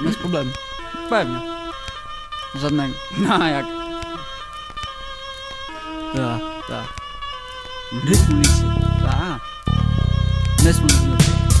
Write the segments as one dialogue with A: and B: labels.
A: Bez problemu. Pewnie. Żadnego. No jak? Tak, tak. Rytm ulicy. Tak. Rytm ulicy.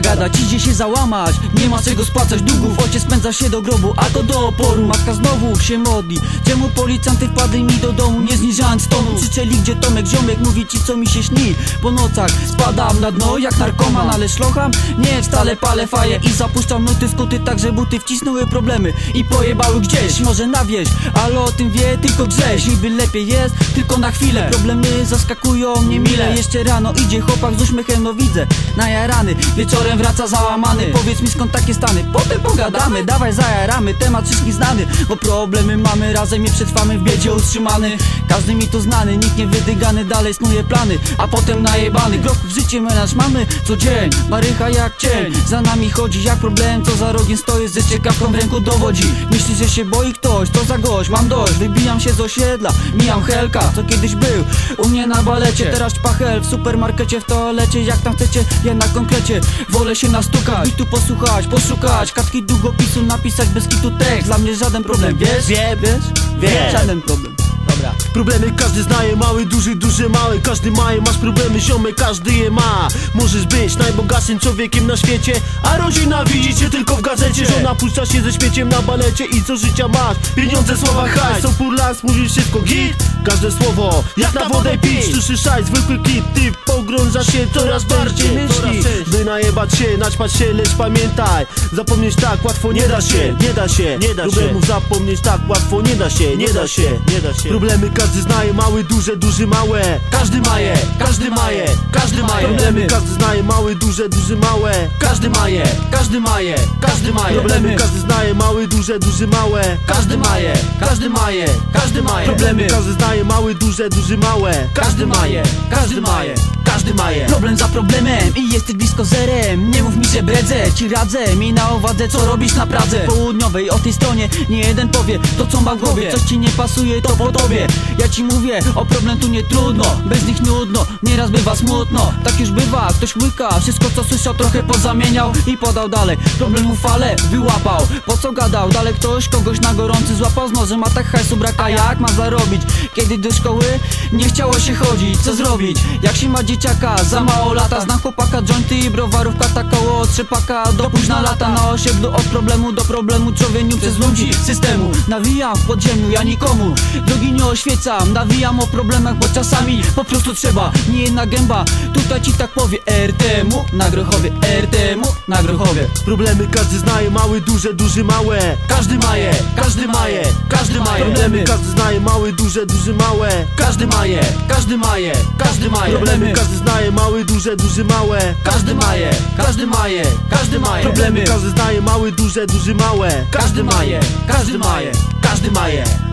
B: Szkoda gadać, idzie się załamać. Nie ma czego spłacać długów Ojciec spędza się do grobu, a to do oporu. Matka znowu się modli. Czemu policjanty wpadli mi do domu Nie zniżając tonu? Krzyczeli gdzie Tomek, ziomek Mówi ci co mi się śni. Po nocach spadam na dno jak narkoman Ale szlocham? Nie, wcale palę faję I zapuszczam nuty skuty Tak, że buty wcisnęły problemy I pojebały gdzieś. Może na wieś, ale o tym wie tylko grześ. Niby lepiej jest, tylko na chwilę. Problemy zaskakują mnie mile Jeszcze rano idzie chłopak z uśmiechem No widzę, najarany. Wieczorem wraca załamany. Powiedz mi skąd takie stany? Potem pogadamy, dawaj zajaramy. Temat wszystkich znany Bo problemy mamy. Razem i przetrwamy w biedzie utrzymany. Każdy mi to znany Nikt nie wydygany. Dalej snuje plany A potem najebany. Groch w życie menaż mamy. Co dzień Marycha jak cień. Za nami chodzi jak problem Co za rogiem stoi z ciekawką w ręku dowodzi. Myśli, że się boi ktoś To za gość, mam dość. Wybijam się z osiedla Mijam Helka Co kiedyś był u mnie na balecie. Teraz pachel w supermarkecie W toalecie. Jak tam chcecie Ja na konkrecie Wolę się nastukać I tu posłuchać, poszukać Kartki długopisu napisać bez kitu tekst Dla mnie żaden problem, wiesz?
C: Wiem,
B: Wiesz?
C: wiem.
B: Żaden problem Dobra.
C: Problemy każdy znaje, mały, duży, duży, mały. Każdy ma je, masz problemy, ziomek, każdy je ma. Możesz być najbogatszym człowiekiem na świecie A rodzina widzi cię tylko w gazecie. Żona puszcza się ze śmieciem na balecie I co życia masz? Pieniądze, słowa, hajs. Są purlas, mówisz szybko git. Każde słowo, jak na wodę pić. Tuszy szajs, zwykły kit, ty pogrążasz się coraz bardziej myśli By najebać się, naćpać się, lecz pamiętaj Zapomnieć tak łatwo nie da się, nie da się Nie da Problemów zapomnieć tak łatwo nie da się, nie da się, nie da się Problemy każdy znaje, mały, duże, duży, małe. Każdy ma je, każdy ma je, każdy ma je Problemy każdy znaje, mały, duże, duży, małe. Każdy ma je, każdy ma je, każdy ma je Problemy każdy znaje, mały, duże, duży, małe. Każdy ma je, każdy ma je, każdy ma je Problemy każdy znaje, mały, duże, duży, małe. Każdy ma je, każdy ma je, każdy ma je.
B: Problem za problemem i jesteś blisko zerem. Nie mów mi, że bredzę, ci radzę. Mi na uwadze, co robisz na Pradze? Południowej, o tej stronie nie jeden powie To co ma w głowie, coś ci nie pasuje, to po tobie. Ja ci mówię, o problem tu nie trudno. Bez nich nudno, nieraz bywa smutno. Tak już bywa, ktoś łyka. Wszystko co słyszał trochę pozamieniał I podał dalej, problemów fale wyłapał. Po co gadał, dalej ktoś kogoś na gorący złapał? Z nożem, a tak hajsu braka, jak ma zarobić? Kiedy do szkoły nie chciało się chodzić Co zrobić, jak się ma dzieciaka. Za mało lata, znam chłopaka, jointy i browarów Kata koło trzepaka, do późna lata Na osiedlu od problemu do problemu Człowieniu przez ludzi systemu. Nawijam w podziemiu, ja nikomu Drogi nie oświecam, nawijam o problemach Bo czasami po prostu trzeba, nie jedna gęba Tutaj ci tak powie RTM-u Na Grochowie, RTM-u na Grochowie
C: Problemy każdy znaje, mały, duże, duży, małe. Każdy ma je, każdy ma je, każdy ma je Problemy każdy znaje, mały, duże, duży, małe. Każdy ma je, każdy ma je, każdy ma je Problemy każdy znaje, mały, duże, duży, małe. Każdy ma je, każdy ma je, każdy ma je Problemy. każdy znaje, mały, duże, duży, małe. Każdy ma je, każdy ma je, każdy ma je